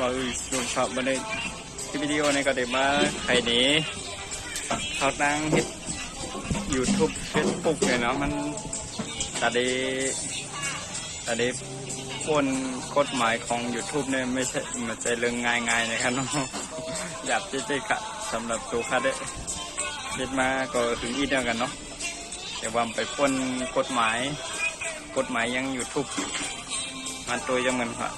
บอกลุงชอบมาเลยที่วิดีโอในก็ได้มาใครนี้เขาตั้งเฮ็ด YouTube Facebook เนี่ยเนาะมันตาดีตาดีปนกฎหมายของ YouTube เนี่ยไม่ใช่ไม่ใช่เรื่องง่ายๆนะครับเนาะอยากจะได้กะสำหรับตัวข้าได้เฮ็ดมาก็ถึงอีเดียวกันเนาะแต่ว่าไปปนกฎหมาย กฎหมายยัง YouTube มันตัวยังเหมือนค่ะ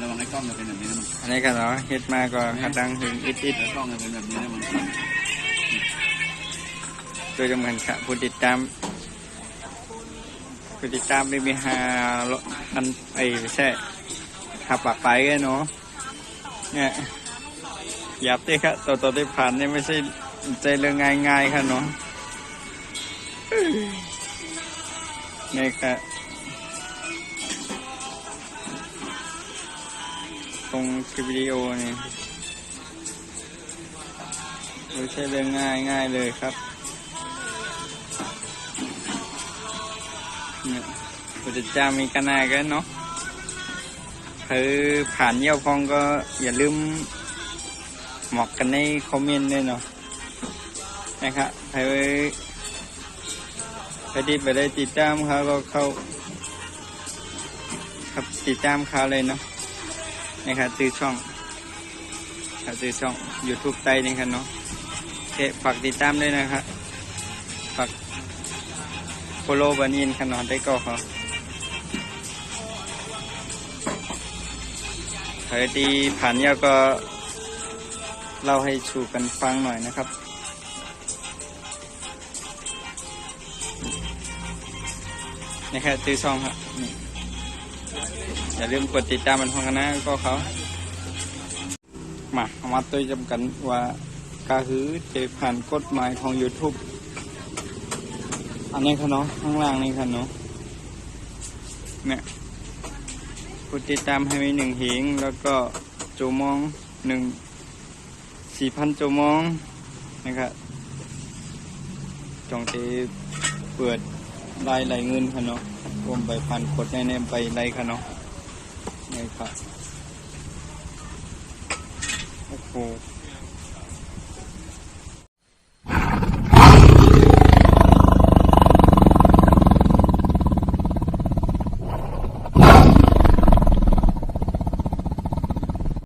ระวังให้กล้องมันเป็นแบบนี้นะมึงอันนี้กันเนาะเฮ็ดมาก็กำลังถึงอิดอิดแล้วกล้องมันเป็นแบบนี้นะมึงโดยจะเหมือนค่ะผู้ติดตามผู้ติดตามไม่มีหาอันไอ้ใช่หาปากไปกันเนาะเนี่ยหยับที่ครับตัวตัวที่ผ่านเนี่ยไม่ใช่ใจเรื่องง่ายๆค่ะเนาะนี่ค่ะ ตรงคลิปวิดีโอนี่ไม่ใช่เรื่องง่ายง่ายเลยครับเนี่ยพุทธเจ้ามีกันนากันเนาะคือผ่านเยี่ยวพองก็อย่าลืมหมอกกันในคอมเมนต์ด้วยเนาะนะครับใครใครที่ไปได้ติดตามเขาก็เข้าครับติดตามเขาเลยเนาะ นะครับซื้อช่องครับซื้อช่อง YouTube ไต้นี่ครับเนาะโอเคฝากติดตามด้วยนะครับฝากโคโลบานินขนอนได้ก็ขาใครที่ผ่านเนี่ยก็เล่าให้ชูกันฟังหน่อยนะครับนี่แค่ซื้อซองครับนี่ อย่าลืมกดติดตามมันฟังกันนะก็เขามามาตัวจำกันว่าการหือเจผ่านกฎหมายของ YouTube อันนี้ค่ะเนาะข้างล่างนี่ค่ะเนาะเนี่ยกดติดตามให้มีหนึ่งหิงแล้วก็จูมองหนึ่งสี่พันจูมองนะครับจงที่เปิดรายไหลเงินค่ะเนาะ รวมใบพันกดแน่ๆใบไรค่ะเนาะนี่ค่ะโอ้โห